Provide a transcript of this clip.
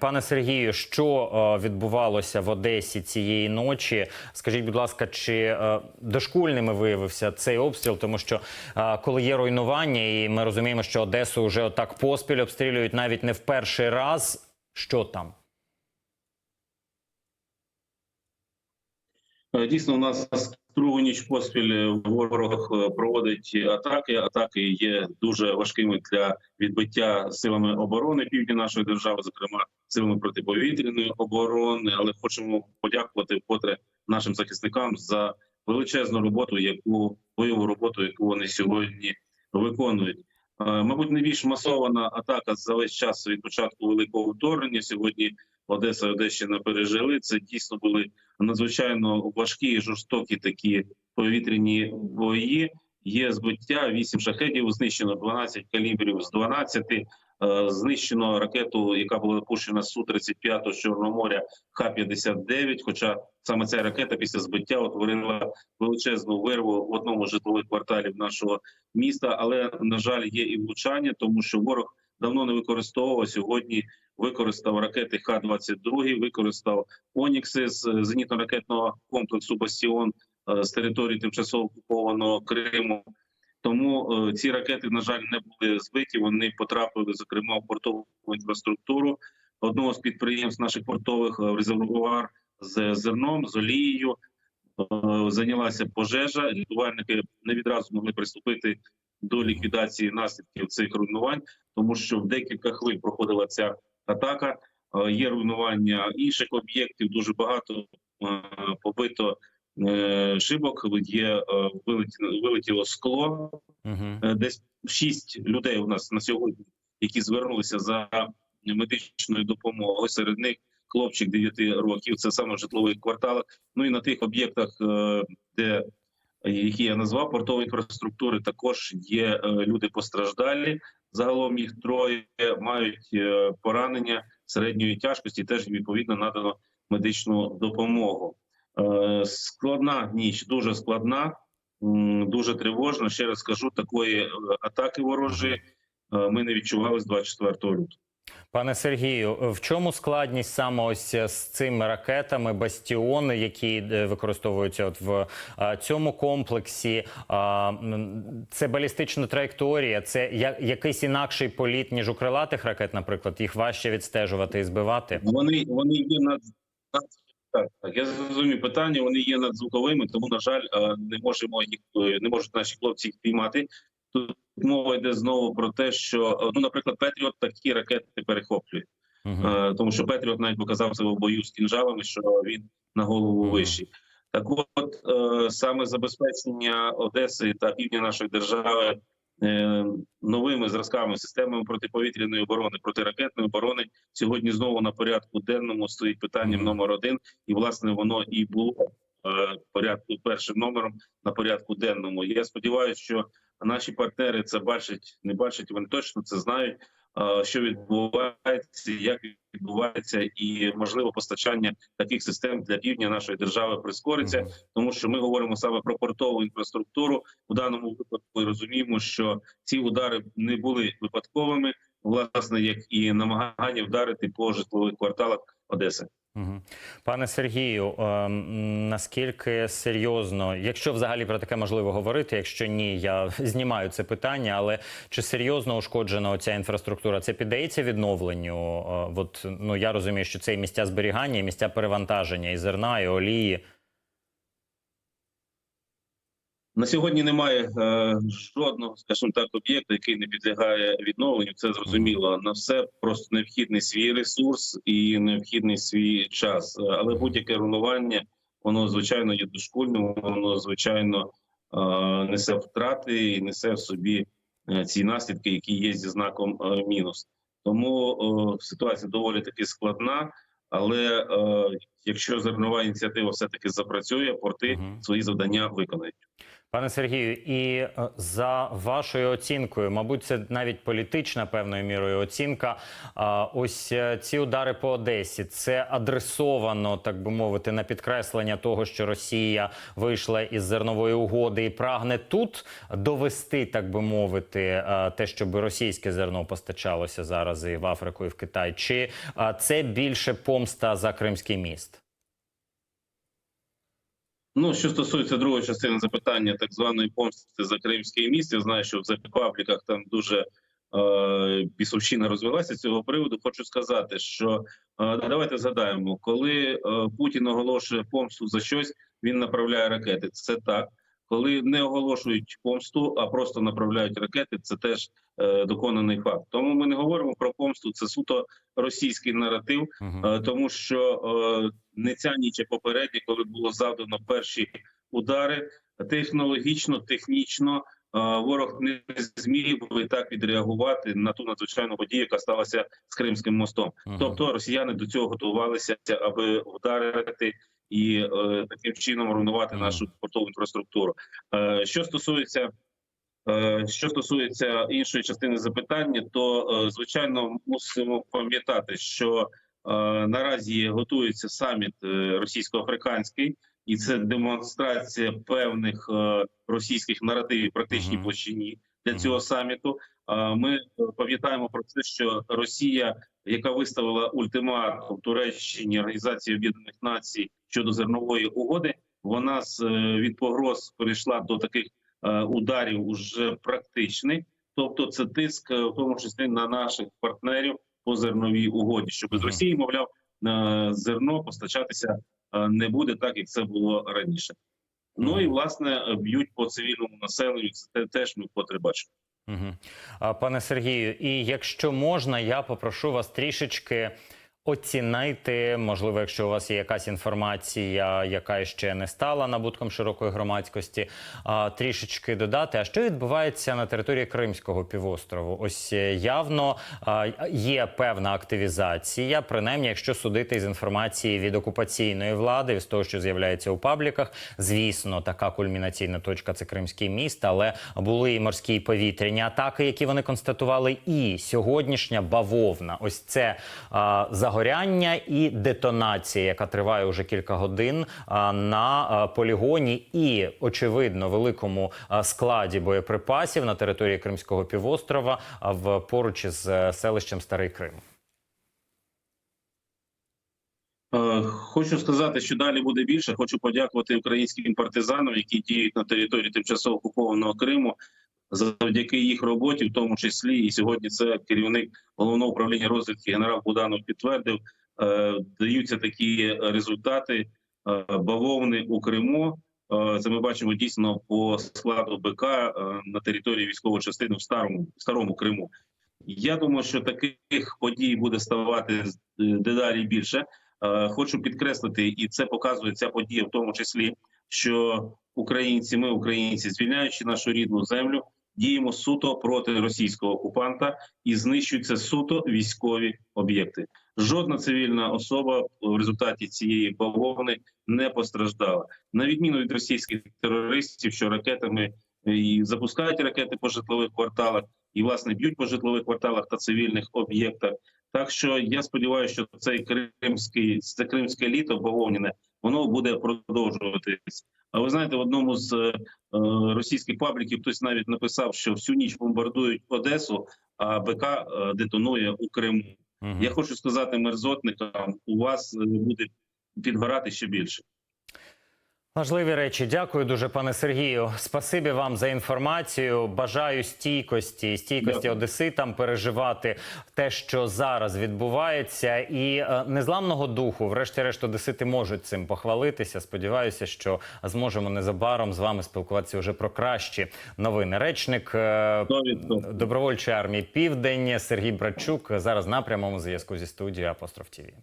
Пане Сергію, що е, відбувалося в Одесі цієї ночі? Скажіть, будь ласка, чи е, дошкульними виявився цей обстріл? Тому що е, коли є руйнування, і ми розуміємо, що Одесу вже отак поспіль обстрілюють навіть не в перший раз. Що там? Е, Дійсно, у нас другу ніч поспіль ворог е, проводить атаки. Атаки є дуже важкими для відбиття силами оборони півдня нашої держави, зокрема силами протиповітряної оборони. Але хочемо подякувати вкотре нашим захисникам за величезну роботу, яку бойову роботу, яку вони сьогодні виконують. Е, Мабуть, найбільш масована атака за весь час від початку великого вторгнення. Сьогодні Одеса Одещина пережили. Це дійсно були надзвичайно важкі і жорстокі такі повітряні бої. Є збиття, 8 шахедів знищено, 12 калібрів з 12. Е, Знищено ракету, яка була пущена су 35 з Чорного моря Х-59. Хоча саме ця ракета після збиття утворила величезну вирву в одному з житлових кварталів нашого міста. Але на жаль, є і влучання, тому що ворог давно не використовував сьогодні. Використав ракети Х-22, використав Онікси з зенітно-ракетного комплексу Бастіон е, з території тимчасово окупованого Криму. Тому е, ці ракети, на жаль, не були збиті. Вони потрапили, зокрема, в портову інфраструктуру одного з підприємств наших портових е, в резервуар з зерном, з олією. Зайнялася пожежа. Рятувальники не відразу могли приступити до ліквідації наслідків цих руйнувань, тому що в декілька хвиль проходила ця атака. Е, Є руйнування інших об'єктів. Дуже багато е, побито шибок. Є е, вилетіло, вилетіло скло. Угу. Десь шість людей у нас на сьогодні, які звернулися за медичною допомогою. Серед них хлопчик 9 років. Це саме в житлових кварталах. Ну і на тих об'єктах, де які я назвав портової інфраструктури, також є е, люди постраждалі. Загалом їх троє мають е, поранення середньої тяжкості. Теж відповідно надано медичну допомогу. Е, Складна ніч, дуже складна, дуже тривожна. Ще раз скажу, такої атаки ворожі ми не відчували з 24 лютого. Пане Сергію, в чому складність саме ось з цими ракетами Бастіони, які е, використовуються от в цьому комплексі? Це балістична траєкторія, це якийсь інакший політ ніж у крилатих ракет, наприклад, їх важче відстежувати і збивати. Вони вони є над так, так. Я зрозумів питання. Вони є надзвуковими, тому на жаль, е, не можемо їх е, не можуть наші хлопці їх піймати. Тут мова йде знову про те, що е, ну, наприклад, Петріот такі ракети перехоплює, Угу. Е, тому що Петріот навіть показав себе в бою з кінжалами, що він на голову Мгм. вищий. Так, от е, саме забезпечення Одеси та півдня нашої держави новими зразками системами протиповітряної оборони, протиракетної оборони сьогодні знову на порядку денному стоїть питанням номер один, і власне воно і було порядку першим номером на порядку денному. Я сподіваюся, що наші партнери це бачать, не бачать. Вони точно це знають. Що відбувається, як відбувається, і можливо постачання таких систем для півдня нашої держави прискориться, тому що ми говоримо саме про портову інфраструктуру. У даному випадку ми розуміємо, що ці удари не були випадковими, власне, як і намагання вдарити по житлових кварталах Одеси. Пане Сергію, ем, наскільки серйозно, якщо взагалі про таке можливо говорити, якщо ні, я знімаю це питання, але чи серйозно ушкоджена ця інфраструктура? Це піддається відновленню? Е, От ну я розумію, що це і місця зберігання, і місця перевантаження, і зерна, і олії. На сьогодні немає е, жодного, скажімо так, об'єкту, який не підлягає відновленню. Це зрозуміло. На все просто необхідний свій ресурс і необхідний свій час. Е, Але будь-яке руйнування, воно звичайно є дошкульним, воно звичайно е, несе втрати і несе в собі е, ці наслідки, які є зі знаком е, мінус. Тому е, ситуація доволі таки складна. Але е, якщо зернова ініціатива все таки запрацює, порти Мгм. свої завдання виконають. Пане Сергію, і е, за вашою оцінкою, мабуть, це навіть політична певною мірою оцінка. Ось е, ці удари по Одесі це адресовано, так би мовити, на підкреслення того, що Росія вийшла із зернової угоди і прагне тут довести, так би мовити, е, те, щоб російське зерно постачалося зараз і в Африку, і в Китай. Чи це більше помста за Кримський міст? Ну, що стосується другої частини запитання, так званої помсти за Кримський міст, я знаю, що в запабліках там дуже е, бісовщина розвелася з цього приводу. Хочу сказати, що е, давайте згадаємо, коли е, Путін оголошує помсту за щось, він направляє ракети. Це так. Коли не оголошують помсту, а просто направляють ракети, це теж е, доконаний факт. Тому ми не говоримо про помсту. Це суто російський наратив. Е, тому що е, не ця ніч, а попередні, коли було завдано перші удари, технологічно, технічно е, ворог не зміг би так відреагувати на ту надзвичайну подію, яка сталася з Кримським мостом. Мгм. Тобто росіяни до цього готувалися, аби вдарити і е, таким чином руйнувати нашу портову інфраструктуру. Е, що стосується Е, Що стосується іншої частини запитання, то е, звичайно мусимо пам'ятати, що наразі готується саміт е, російсько-африканський, і це демонстрація певних е, російських наративів практичній площині для цього саміту. Е, Ми е, пам'ятаємо про те, що Росія, яка виставила ультиматум Туреччині Організації Об'єднаних Націй щодо зернової угоди, вона з е, від погроз перейшла до таких е, ударів уже практичних, тобто це тиск, е, в тому числі на наших партнерів по зерновій угоді, щоб з Росії, мовляв, зерно постачатися е, не буде так, як це було раніше. Ну і власне б'ють по цивільному населенню. Це теж ми вкотре бачимо. Пане Сергію, і якщо можна, я попрошу вас трішечки оцінити, можливо, якщо у вас є якась інформація, яка ще не стала набутком широкої громадськості, трішечки додати. А що відбувається на території Кримського півострову? Ось е, явно є певна активізація, принаймні, якщо судити із інформації від окупаційної влади, з того, що з'являється у пабліках, звісно, така кульмінаційна точка це Кримський міст, але були і морські і повітряні атаки, які вони констатували, і сьогоднішня бавовна. Ось це а, загоряння і детонація, яка триває уже кілька годин на полігоні, і очевидно великому складі боєприпасів на території Кримського півострова в поруч із е, селищем Старий Крим. Е, Хочу сказати, що далі буде більше. Хочу подякувати українським партизанам, які діють на території тимчасово окупованого Криму. Завдяки їх роботі, в тому числі, і сьогодні це керівник головного управління розвідки генерал Буданов підтвердив. е, Даються такі результати е, бавовни у Криму. Е, Це ми бачимо дійсно по складу БК на території військової частини в старому в старому Криму. Я думаю, що таких подій буде ставати дедалі більше. Хочу підкреслити, і це показує ця подія, в тому числі, що українці, ми, українці, звільняючи нашу рідну землю, діємо суто проти російського окупанта і знищуються суто військові об'єкти. Жодна цивільна особа в результаті цієї бавовни не постраждала, на відміну від російських терористів, що ракетами е, і запускають ракети по житлових кварталах, і власне б'ють по житлових кварталах та цивільних об'єктах. Так що я сподіваюся, що цей кримський це кримське літо бавовняне, воно буде продовжуватись. А ви знаєте, в одному з е, російських пабліків хтось навіть написав, що всю ніч бомбардують Одесу, а БК е, детонує у Криму. Угу. Я хочу сказати мерзотникам, у вас е, буде підгорати ще більше. Важливі речі. Дякую дуже, пане Сергію. Спасибі вам за інформацію. Бажаю стійкості, стійкості Дякую. одеситам переживати те, що зараз відбувається, і е, незламного духу. Врешті-решт, одесити можуть цим похвалитися. Сподіваюся, що зможемо незабаром з вами спілкуватися вже про кращі новини. Речник е, добровольчої армії Південь Сергій Братчук зараз на прямому зв'язку зі студією Апостроф ТІВІ.